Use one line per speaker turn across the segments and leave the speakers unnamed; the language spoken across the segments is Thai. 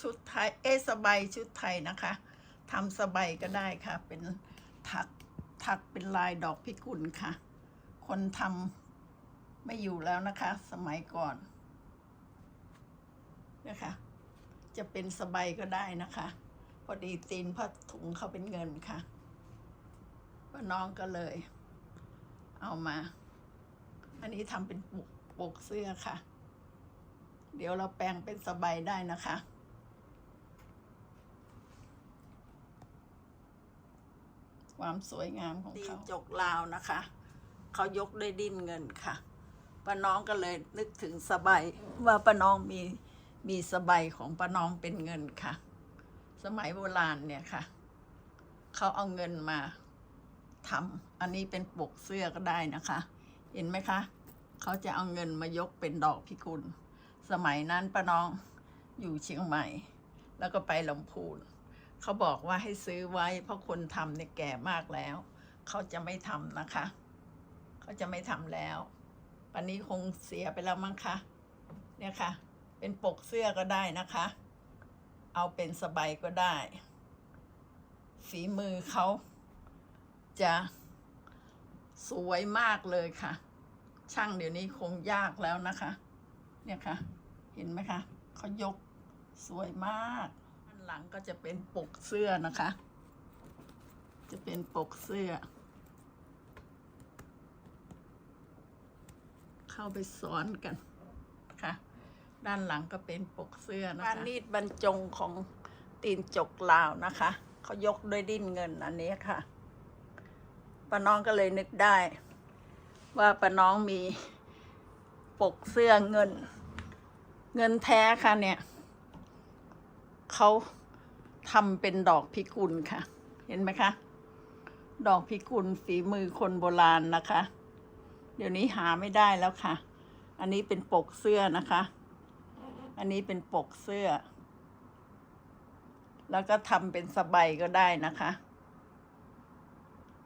ชุดไทย เอสบายชุดไทยนะคะทำสบายก็ได้ค่ะ เป็นถักถักเป็นลายดอกพิกุลค่ะ คนทำไม่อยู่แล้วนะคะ สมัยก่อนนะคะ จะเป็นสบายก็ได้นะคะ พอดีตีนผ้าถุงเขาเป็นเงินค่ะป้าน้องก็เลย เอามา อันนี้ทำเป็นปกปกเสื้อค่ะ เดี๋ยวเราแปลงเป็นสบายได้นะคะ ความสวยงามของเขา จกลาวนะคะ เขายกด้วยดิ้นเงินค่ะป้าน้องก็เลยนึกถึงสบายว่าป้าน้องมีมีสบายของป้าน้องเป็นเงินค่ะ สมัยโบราณเนี่ยค่ะ เขาเอาเงินมาทำอันนี้เป็นปกเสื้อก็ได้นะคะ เห็นไหมคะ เขาจะเอาเงินมายกเป็นดอกพิกุล สมัยนั้นป้าน้องอยู่เชียงใหม่ แล้วก็ไปลำพูน เขาบอกว่าให้ซื้อไว้ เพราะคนทำเนี่ยแก่มากแล้ว เขาจะไม่ทำนะคะ เขาจะไม่ทำแล้วปันนี้คงเสียไปแล้วมั้งคะเนี่ยค่ะ เป็นปกเสื้อก็ได้นะคะ เอาเป็นสบายก็ได้ ฝีมือเขาจะสวยมากเลยค่ะ ช่างเดี๋ยวนี้คงยากแล้วนะคะ เนี่ยค่ะ เห็นไหมคะเขายกสวยมาก ก็จะเป็นปกเสื้อนะคะ จะเป็นปกเสื้อ เข้าไปซ้อนกันค่ะ ด้านหลังก็เป็นปกเสื้อนะคะการนีดบรรจงของตีนจกลาวนะคะเขายกด้วยดิ้นเงินอันนี้ค่ะป้าน้องก็เลยนึกได้ ว่าป้าน้องมีปกเสื้อเงิน เงินแท้ค่ะเนี่ยเขา ทำเป็นดอกพิกุลค่ะ เห็นไหมคะ ดอกพิกุลฝีมือคนโบราณนะคะ เดี๋ยวนี้หาไม่ได้แล้วค่ะ อันนี้เป็นปกเสื้อนะคะ อันนี้เป็นปกเสื้อ แล้วก็ทำเป็นสบายก็ได้นะคะ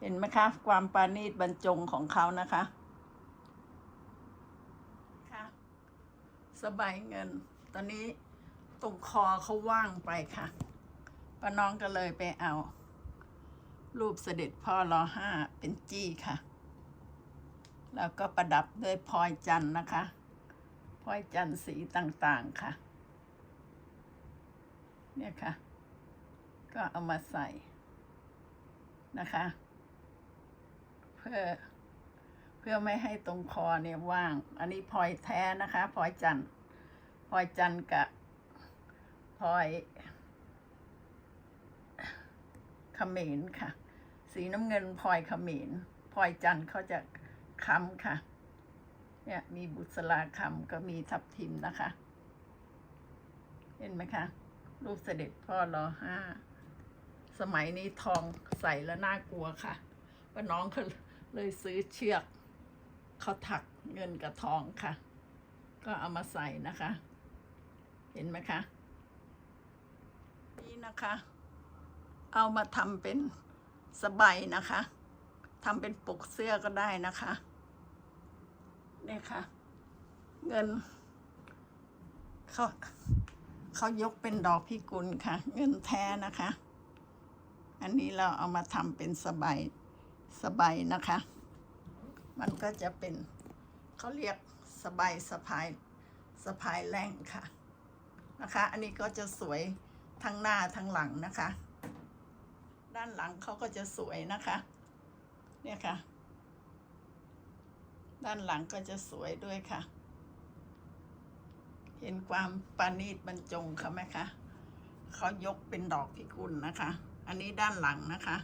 เห็นไหมคะ ความปราณีตบรรจงของเขานะคะค่ะสบายเงิน ตอนนี้ตรงคอเขาว่างไปค่ะ ป้าน้องก็เลยไปเอา รูปเสด็จพ่อรอห้าเป็นจี้ค่ะ แล้วก็ประดับด้วยพลอยจันทร์นะคะพลอยจันทร์สีต่างๆค่ะ เนี่ยค่ะ ก็เอามาใส่นะคะ เพื่อเพื่อไม่ให้ตรงคอเนี่ยว่าง อันนี้พลอยแท้นะคะพลอยจันทร์พลอยจันทร์กับพลอย เขมรค่ะ สีน้ำเงินพลอยเขมรพลอยจันทร์เขาจะคำค่ะ เนี่ยมีบุษราคำก็มีทับทิมนะคะ เห็นไหมคะ รูปเสด็จพ่อรอห้า สมัยนี้ทองใส่แล้วน่ากลัวค่ะว่าน้องเขาเลยซื้อเชือกเขาถักเงินกับทองค่ะ ก็เอามาใส่นะคะ เห็นไหมคะ นี่นะคะ เอามาทำเป็นสบายนะคะทำเป็นปกเสื้อก็ได้นะคะเนี่ยค่ะ เงินเขาเขายกเป็นดอกพิกุลค่ะ เงินแท้นะคะ อันนี้เราเอามาทำเป็นสบายสบายนะคะ มันก็จะเป็นเขาเรียกสบายสะพายสะพายแรงค่ะนะคะ อันนี้ก็จะสวยทั้งหน้าทั้งหลังนะคะ ด้านหลังเขาก็จะสวยนะคะ เนี่ยค่ะ ด้านหลังก็จะสวยด้วยค่ะ เห็นความปานีตบรรจงเขาไหมคะเขายกเป็นดอกพิกุลนะคะ อันนี้ด้านหลังนะคะ